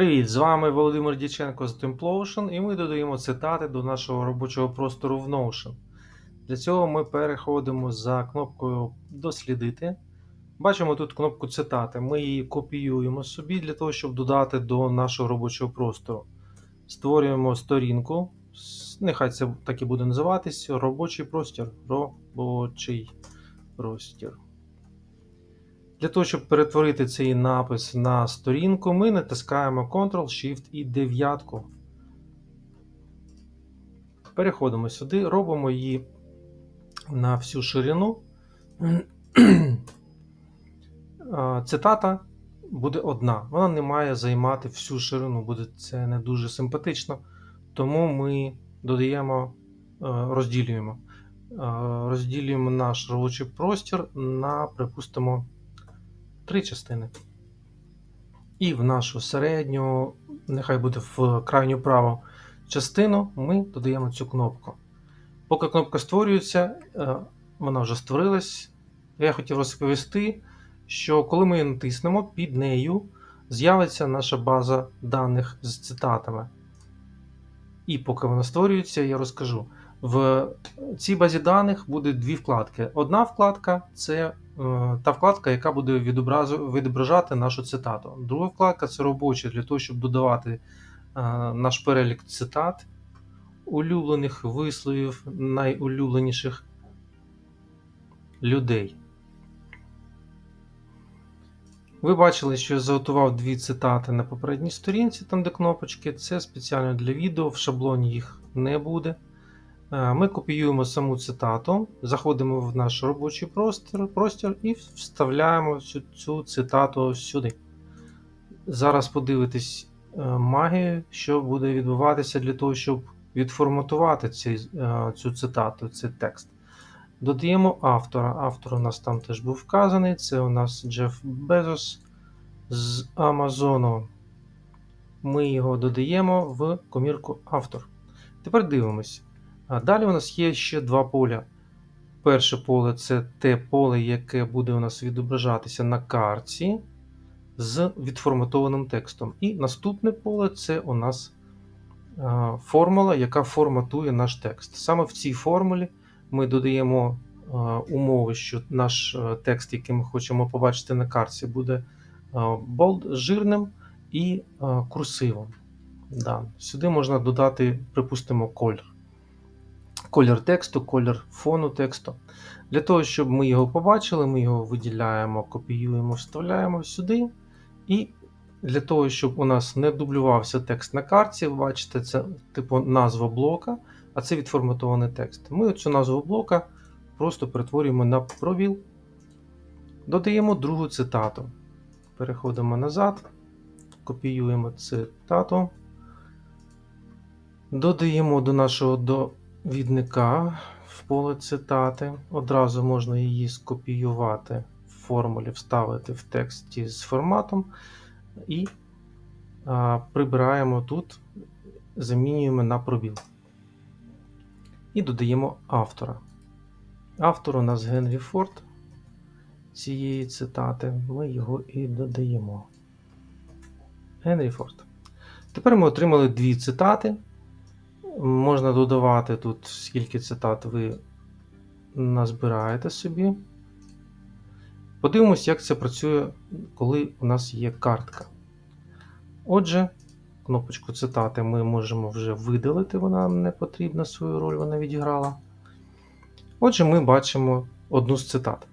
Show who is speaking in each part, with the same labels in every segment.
Speaker 1: Привіт! З вами Володимир Дяченко з Templotion і ми додаємо цитати до нашого робочого простору в Notion. Для цього ми переходимо за кнопкою Дослідити. Бачимо тут кнопку цитати. Ми її копіюємо собі для того, щоб додати до нашого робочого простору. Створюємо сторінку. Нехай це так і буде називатись робочий простір. Робочий простір. Для того, щоб перетворити цей напис на сторінку, ми натискаємо Ctrl-Shift і дев'ятку. Переходимо сюди, робимо її на всю ширину. Цитата буде одна. Вона не має займати всю ширину, буде це не дуже симпатично. Тому ми додаємо, е, розділюємо. Е, Розділюємо наш робочий простір на, припустимо, три частини. І в нашу середню, нехай буде в крайню праву частину, ми додаємо цю кнопку. Поки кнопка створюється, е, вона вже створилась. Я хотів розповісти, що коли ми її натиснемо, під нею з'явиться наша база даних з цитатами. І поки вона створюється, я розкажу. В цій базі даних буде дві вкладки. Одна вкладка це та вкладка, яка буде відображати нашу цитату. Друга вкладка це робоча для того, щоб додавати е, наш перелік цитат, улюблених висловів найулюбленіших людей. Ви бачили, що я заготував дві цитати на попередній сторінці, там де кнопочки. Це спеціально для відео, в шаблоні їх не буде. Е, Ми копіюємо саму цитату, заходимо в наш робочий простір, простір і вставляємо цю, цю цитату сюди. Зараз подивитись е, магію, що буде відбуватися для того, щоб відформатувати цей, е, цю цитату, цей текст. Додаємо автора. Автор у нас там теж був вказаний. Це у нас Джеф Безос з Амазону. Ми його додаємо в комірку автор. Тепер дивимось. А далі у нас є ще два поля. Перше поле це те поле, яке буде у нас відображатися на карті з відформатованим текстом. І наступне поле це у нас формула, яка форматує наш текст. Саме в цій формулі ми додаємо умови, що наш текст, який ми хочемо побачити на карті, буде bold, жирним і курсивом. Да. Сюди можна додати, припустимо, колір. Колір тексту, колір фону тексту. Для того, щоб ми його побачили, ми його виділяємо, копіюємо, вставляємо сюди. І для того, щоб у нас не дублювався текст на карті, ви бачите, це типу назва блока, а це відформатований текст. Ми цю назву блока просто перетворюємо на пробіл. Додаємо другу цитату. Переходимо назад, копіюємо цитату. Додаємо до нашого довідника в поле цитати. Одразу можна її скопіювати в формулі, вставити в тексті з форматом. І а, прибираємо тут, замінюємо на пробіл. І додаємо автора. Автор у нас Генрі Форд цієї цитати. Ми його і додаємо. Генрі Форд. Тепер ми отримали дві цитати. Можна додавати тут, скільки цитат ви назбираєте собі. Подивимось, як це працює, коли у нас є картка. Отже, кнопочку цитати ми можемо вже видалити, вона не потрібна, свою роль вона відіграла. Отже, ми бачимо одну з цитат.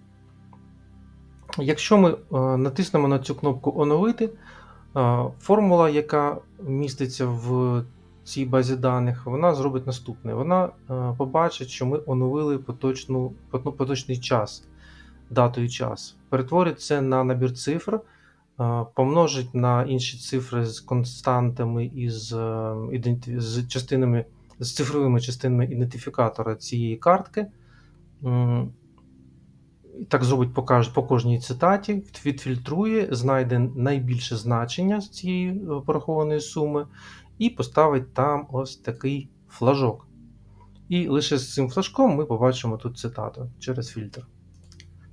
Speaker 1: Якщо ми е, натиснемо на цю кнопку Оновити, е, формула, яка міститься в цій базі даних, вона зробить наступне. Вона е, побачить, що ми оновили поточну, поточний час, дату і час. Перетворить це на набір цифр, е, помножить на інші цифри з константами і з, е, з частинами, з цифровими частинами ідентифікатора цієї картки. Так зробить по, кожній цитаті, відфільтрує, знайде найбільше значення з цієї порахованої суми і поставить там ось такий флажок. І лише з цим флажком ми побачимо тут цитату через фільтр.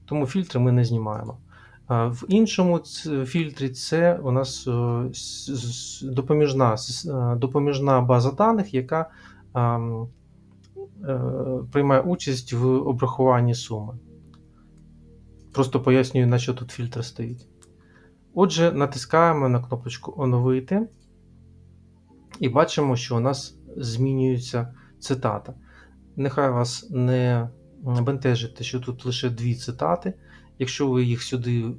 Speaker 1: Тому фільтри ми не знімаємо. В іншому фільтрі це у нас е, допоміжна, е, допоміжна база даних, яка е, приймає участь в обрахуванні суми. Просто пояснюю, на що тут фільтр стоїть. Отже, натискаємо на кнопочку Оновити і бачимо, що у нас змінюється цитата. Нехай вас не бентежить що тут лише дві цитати. Якщо ви їх сюди е,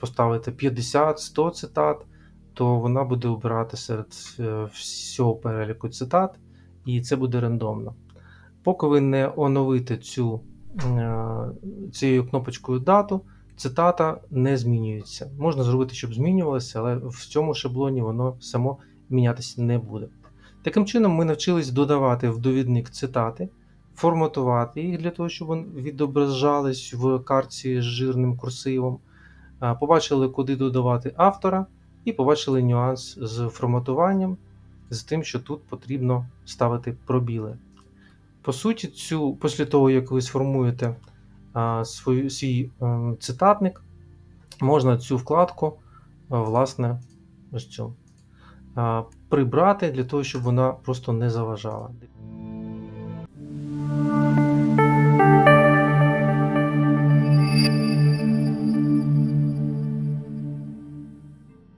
Speaker 1: поставите 50-100 цитат, то вона буде обирати серед е, всього переліку цитат, і це буде рандомно. Поки ви не оновите цю, е, цією кнопочкою дату, цитата не змінюється. Можна зробити, щоб змінювалося, але в цьому шаблоні воно само мінятися не буде. Таким чином, ми навчились додавати в довідник цитати, форматувати їх для того, щоб вони відображались в картці з жирним курсивом. Побачили, куди додавати автора, і побачили нюанс з форматуванням, з тим, що тут потрібно ставити пробіли. По суті, цю, після того, як ви сформуєте свою, свій ем, цитатник, можна цю вкладку, власне, ось цю, прибрати для того, щоб вона просто не заважала.